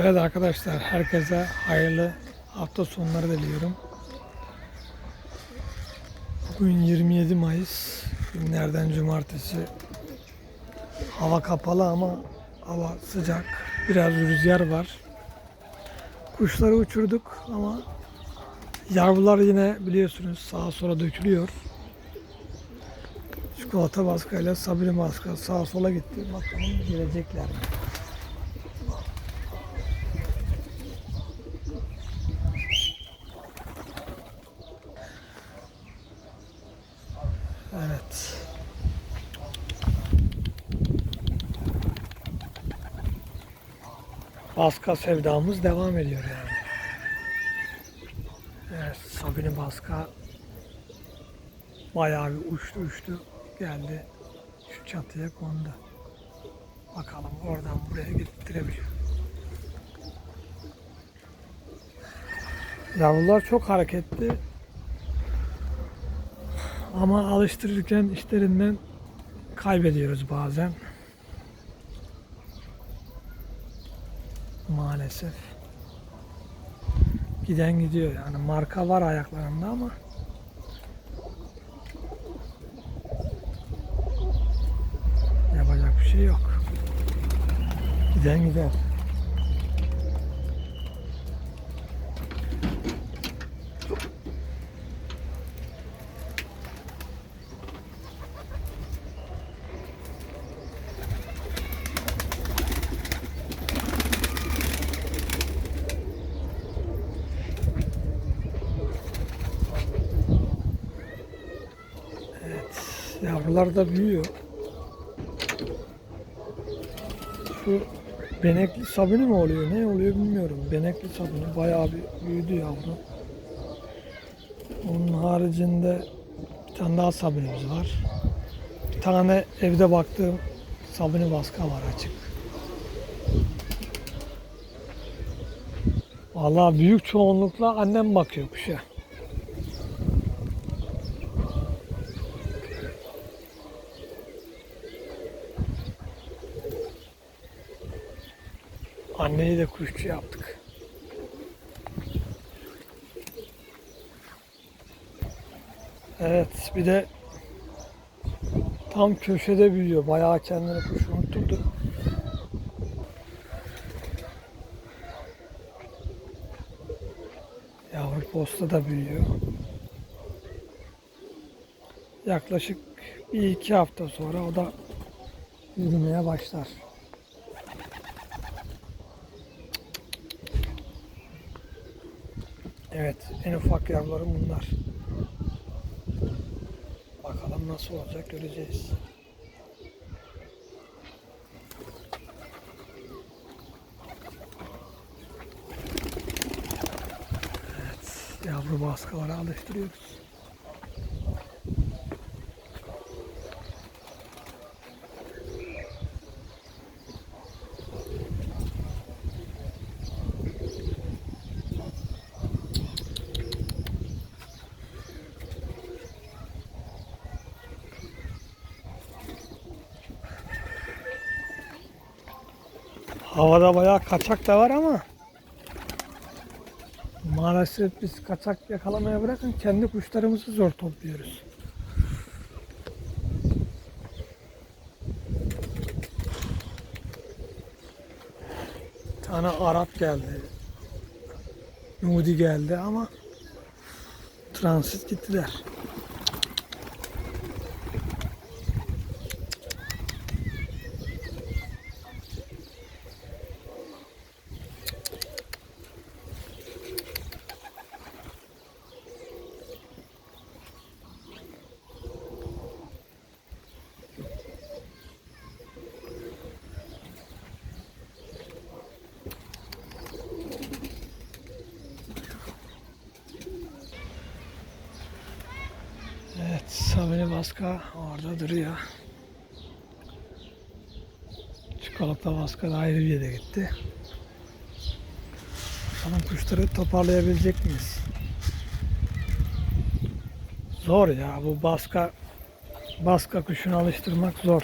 Evet arkadaşlar herkese hayırlı hafta sonları diliyorum. Bugün 27 Mayıs günlerden cumartesi. Hava kapalı ama hava sıcak. Biraz rüzgar var. Kuşları uçurduk ama yavrular yine biliyorsunuz sağa sola dökülüyor. Çikolata baskıyla sabri baskı sağa sola gitti. Bakalım gelecekler mi? Evet. Baska sevdamız devam ediyor yani. Evet, Sabine Baska bayağı bir uçtu uçtu geldi şu çatıya kondu. Bakalım oradan buraya getirebiliyor. Yavrular çok hareketli. Ama alıştırırken işlerinden kaybediyoruz bazen. Maalesef. Giden gidiyor yani marka var ayaklarında ama yapacak bir şey yok. Giden gider. Yavrular da büyüyor. Şu benekli sabuni mi oluyor? Ne oluyor bilmiyorum. Benekli sabuni bayağı bir büyüdü yavru. Onun haricinde bir tane daha sabunimiz var. Bir tane evde baktığım sabuni baska var açık. Vallahi büyük çoğunlukla annem bakıyor kuşa. Anneyi de kuşçu yaptık. Evet bir de tam köşede büyüyor. Bayağı kendini kuş unutturdu. Yavru posta da büyüyor. Yaklaşık bir iki hafta sonra o da yürümeye başlar. Evet, en ufak yavrularım bunlar. Bakalım nasıl olacak göreceğiz. Evet, yavru baskalara alıştırıyoruz. Havada bayağı kaçak da var ama maalesef biz kaçak yakalamaya bırakın kendi kuşlarımızı zor topluyoruz. Tane Arap geldi. Nudi geldi ama transit gittiler. Sabine Baska orada duruyor. Çikolata Baska da ayrı bir yere gitti. Bakalım kuşları toparlayabilecek miyiz? Zor ya bu Baska Baska kuşunu alıştırmak zor.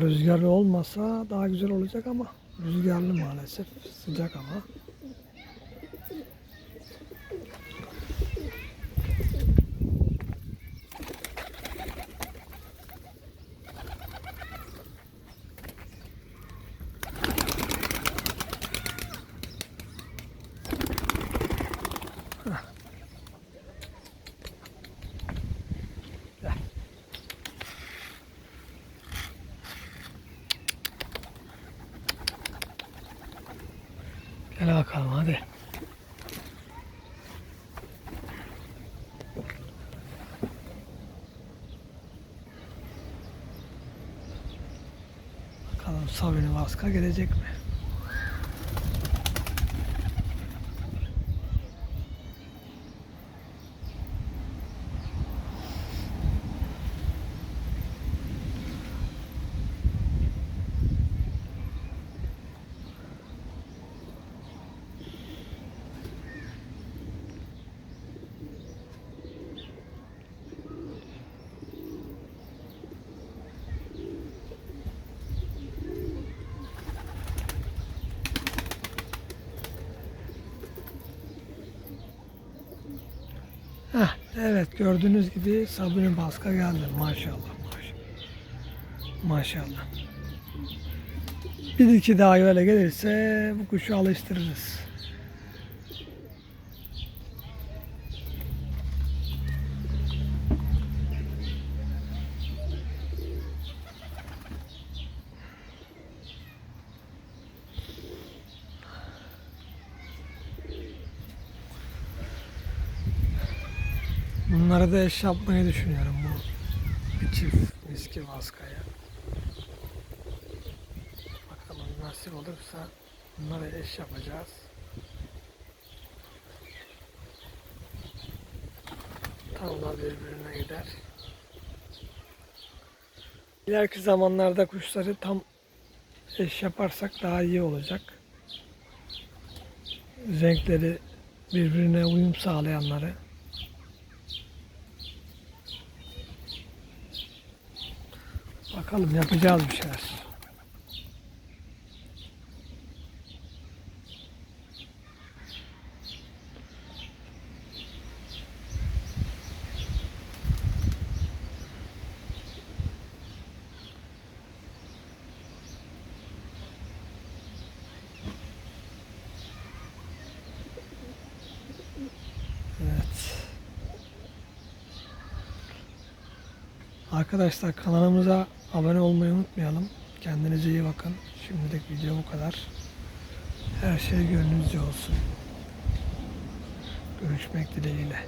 Rüzgarlı olmasa daha güzel olacak ama rüzgarlı maalesef. Sıcak ama. Gel bakalım hadi. Bakalım Sabine Vaska gelecek mi? Heh, evet gördüğünüz gibi Sabine Baska geldi. Maşallah maşallah. Maşallah. Bir iki daha böyle gelirse bu kuşu alıştırırız. Bunları da eş yapmayı düşünüyorum bu bir çift miski vaskaya. Bakalım nasip olursa bunları eş yapacağız. Tam da birbirine gider. İleriki zamanlarda kuşları tam eş yaparsak daha iyi olacak. Renkleri birbirine uyum sağlayanları Bakalım yapacağız bir şeyler. Arkadaşlar kanalımıza abone olmayı unutmayalım. Kendinize iyi bakın. Şimdilik video bu kadar. Her şey gönlünüzce olsun. Görüşmek dileğiyle.